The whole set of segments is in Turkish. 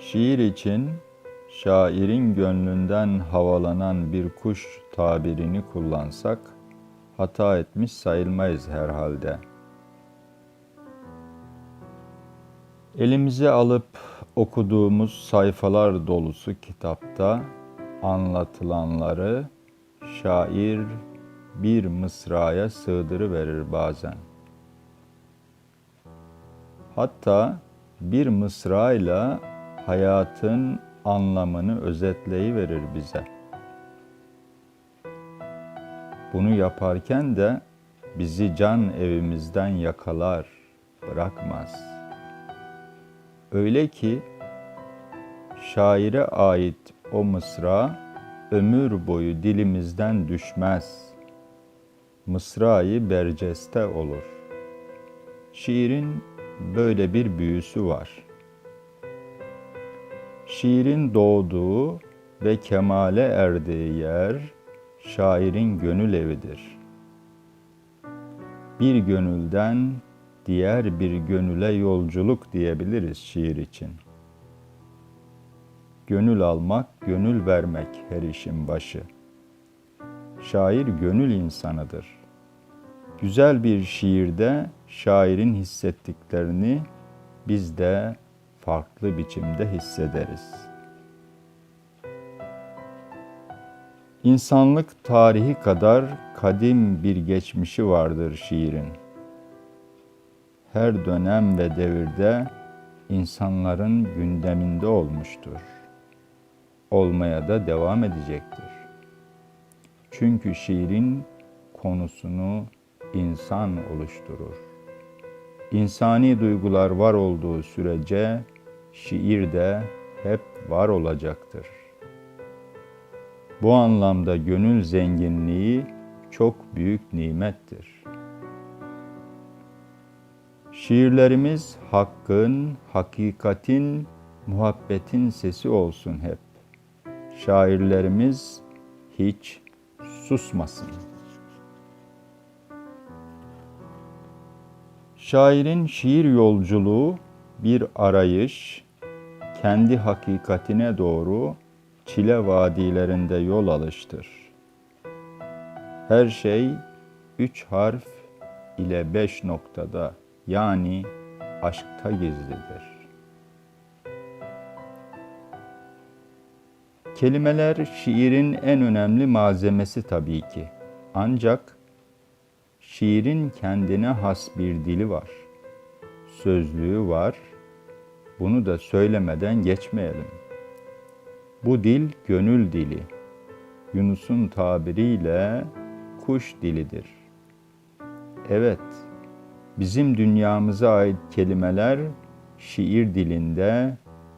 Şiir için şairin gönlünden havalanan bir kuş tabirini kullansak hata etmiş sayılmayız herhalde. Elimize alıp okuduğumuz sayfalar dolusu kitapta anlatılanları şair bir mısraya sığdırıverir bazen. Hatta bir mısrayla hayatın anlamını özetleyiverir bize. Bunu yaparken de bizi can evimizden yakalar, bırakmaz. Öyle ki şaire ait o mısra ömür boyu dilimizden düşmez. Mısrayı berceste olur. Şiirin böyle bir büyüsü var. Şiirin doğduğu ve kemale erdiği yer şairin gönül evidir. Bir gönülden diğer bir gönüle yolculuk diyebiliriz şiir için. Gönül almak, gönül vermek her işin başı. Şair gönül insanıdır. Güzel bir şiirde şairin hissettiklerini biz de farklı biçimde hissederiz. İnsanlık tarihi kadar kadim bir geçmişi vardır şiirin. Her dönem ve devirde insanların gündeminde olmuştur. Olmaya da devam edecektir. Çünkü şiirin konusunu insan oluşturur. İnsani duygular var olduğu sürece şiir de hep var olacaktır. Bu anlamda gönül zenginliği çok büyük nimettir. Şiirlerimiz hakkın, hakikatin, muhabbetin sesi olsun hep. Şairlerimiz hiç susmasın. Şairin şiir yolculuğu bir arayış, kendi hakikatine doğru çile vadilerinde yol alıştır. Her şey üç harf ile beş noktada yani aşkta gizlidir. Kelimeler şiirin en önemli malzemesi tabii ki. Ancak şiirin kendine has bir dili var. Sözlüğü var. Bunu da söylemeden geçmeyelim. Bu dil gönül dili. Yunus'un tabiriyle kuş dilidir. Evet, bizim dünyamıza ait kelimeler şiir dilinde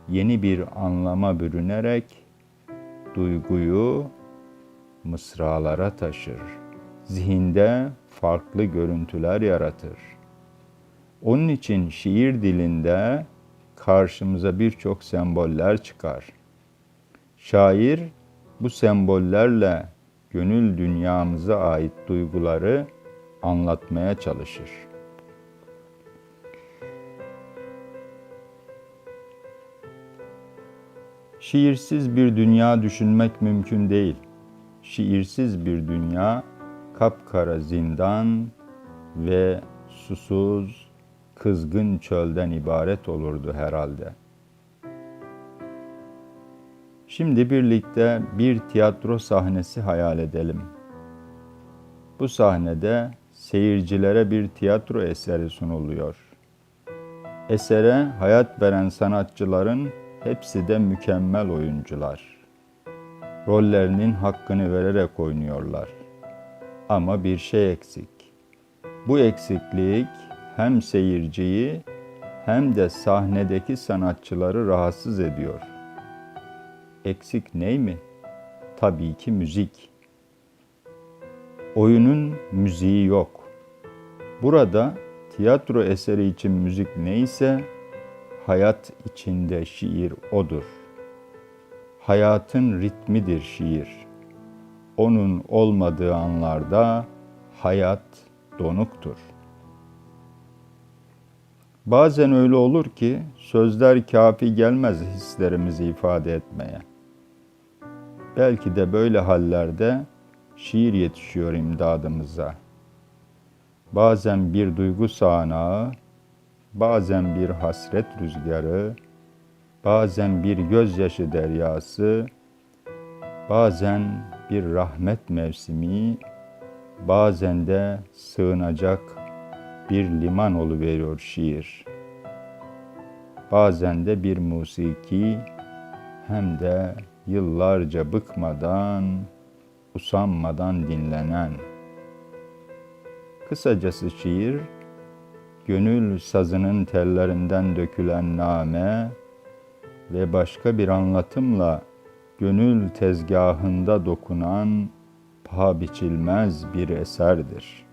yeni bir anlama bürünerek duyguyu mısralara taşır. Zihinde farklı görüntüler yaratır. Onun için şiir dilinde karşımıza birçok semboller çıkar. Şair bu sembollerle gönül dünyamıza ait duyguları anlatmaya çalışır. Şiirsiz bir dünya düşünmek mümkün değil. Şiirsiz bir dünya kapkara zindan ve susuz, kızgın çölden ibaret olurdu herhalde. Şimdi birlikte bir tiyatro sahnesi hayal edelim. Bu sahnede seyircilere bir tiyatro eseri sunuluyor. Esere hayat veren sanatçıların hepsi de mükemmel oyuncular. Rollerinin hakkını vererek oynuyorlar. Ama bir şey eksik. Bu eksiklik hem seyirciyi hem de sahnedeki sanatçıları rahatsız ediyor. Eksik ney mi? Tabii ki müzik. Oyunun müziği yok. Burada tiyatro eseri için müzik neyse hayat içinde şiir odur. Hayatın ritmidir şiir. Onun olmadığı anlarda hayat donuktur. Bazen öyle olur ki sözler kafi gelmez hislerimizi ifade etmeye. Belki de böyle hallerde şiir yetişiyor imdadımıza. Bazen bir duygu sağanağı, bazen bir hasret rüzgarı, bazen bir gözyaşı deryası, bazen bir rahmet mevsimi, bazen de sığınacak bir liman oluveriyor şiir. Bazen de bir musiki hem de yıllarca bıkmadan, usanmadan dinlenen. Kısacası şiir, gönül sazının tellerinden dökülen name ve başka bir anlatımla gönül tezgahında dokunan paha biçilmez bir eserdir.''